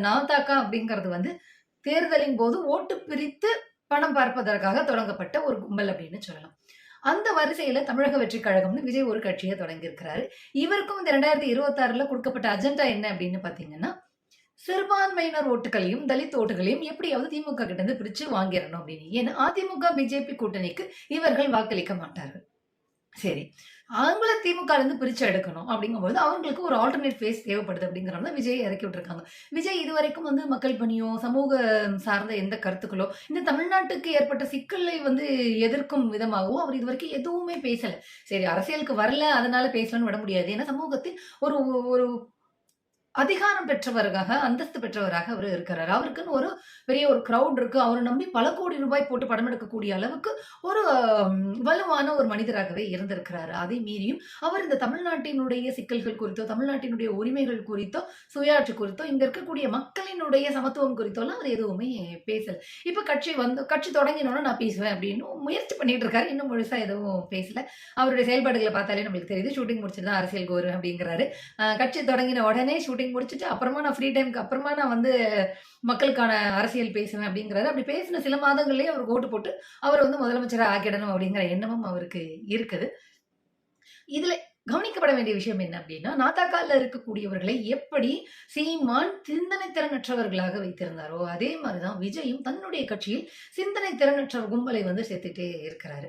நாதாக்கா அப்படிங்கிறது வந்து தேர்தலின் போது ஓட்டு பிரித்து பணம் பார்ப்பதற்காக தொடங்கப்பட்ட ஒரு கும்பல் அப்படின்னு சொல்லலாம். அந்த வரிசையில தமிழக வெற்றி கழகம்னு விஜய் ஒரு கட்சியை தொடங்கியிருக்கிறாரு. இவருக்கும் இந்த ரெண்டாயிரத்தி இருபத்தி ஆறுல கொடுக்கப்பட்ட அஜெண்டா என்ன அப்படின்னு பாத்தீங்கன்னா சிறுபான்மையினர் ஓட்டுகளையும் தலித் ஓட்டுகளையும் எப்படியாவது திமுக கிட்ட இருந்து பிரிச்சு வாங்கிடணும் அப்படின்னு. ஏன்னா அதிமுக பிஜேபி கூட்டணிக்கு இவர்கள் வாக்களிக்க மாட்டார்கள். சரி. அவங்கள திமுக இருந்து பிரிச்சு எடுக்கணும் அப்படிங்கும்போது அவங்களுக்கு ஒரு ஆல்டர்னேட் ஃபேஸ் தேவைப்படுது அப்படிங்கிறத விஜய் இறக்கி விட்டுருக்காங்க. விஜய் இதுவரைக்கும் வந்து மக்கள் பணியோ சமூக சார்ந்த எந்த கருத்துக்களோ இந்த தமிழ்நாட்டுக்கு ஏற்பட்ட சிக்கலை வந்து எதிர்க்கும் விதமாகவோ அவர் இதுவரைக்கும் எதுவுமே பேசல. சரி அரசியலுக்கு வரல அதனால பேசலன்னு விட முடியாது. ஏன்னா சமூகத்தில் ஒரு ஒரு அதிகாரம் பெற்றவராக அந்தஸ்து பெற்றவராக அவர் இருக்கிறார். அவருக்குன்னு ஒரு பெரிய ஒரு க்ரௌட் இருக்கு. அவரை நம்பி பல கோடி ரூபாய் போட்டு படம் எடுக்கக்கூடிய அளவுக்கு ஒரு வலுவான ஒரு மனிதராகவே இருந்திருக்கிறாரு. அதை மீறியும் அவர் இந்த தமிழ்நாட்டினுடைய சிக்கல்கள் குறித்தோ தமிழ்நாட்டினுடைய உரிமைகள் குறித்தோ சுயாட்சி குறித்தோ இங்க இருக்கக்கூடிய மக்களினுடைய சமத்துவம் குறித்தோலாம் அவர் எதுவுமே பேசல. இப்ப கட்சி வந்து கட்சி தொடங்கினோன்னா நான் பேசுவேன் அப்படின்னு முயற்சி பண்ணிட்டு இருக்காரு. இன்னும் முழுசா எதுவும் பேசல. அவருடைய செயல்பாடுகளை பார்த்தாலே நம்மளுக்கு தெரியுது. ஷூட்டிங் முடிச்சுட்டு தான் அரசியலுக்கு கோரும் அப்படிங்கிறாரு கட்சி தொடங்கின உடனே ஷூட்டிங் முடிச்சுட்டு அப்புறமா நான் ஃப்ரீ டைம்க்கு அப்புறமா நான் வந்து மக்களுக்கான அரசியல் பேசுவேன் அப்படிங்கிறாரு அப்படி பேசின சில மாதங்கள்லேயே அவர் ஓட்டு போட்டு அவர் வந்து முதலமைச்சராக ஆக்கிடணும் அப்படிங்கிற எண்ணமும் அவருக்கு இருக்குது. இதில் கவனிக்கப்பட வேண்டிய விஷயம் என்ன அப்படின்னா நாத்தாக்கால இருக்கக்கூடியவர்களை எப்படி சீமான் சிந்தனை திறனற்றவர்களாக வைத்திருந்தாரோ அதே மாதிரிதான் விஜயும் தன்னுடைய கட்சியில் சிந்தனை திறனற்ற கும்பலை வந்து சேர்த்துட்டே இருக்கிறாரு.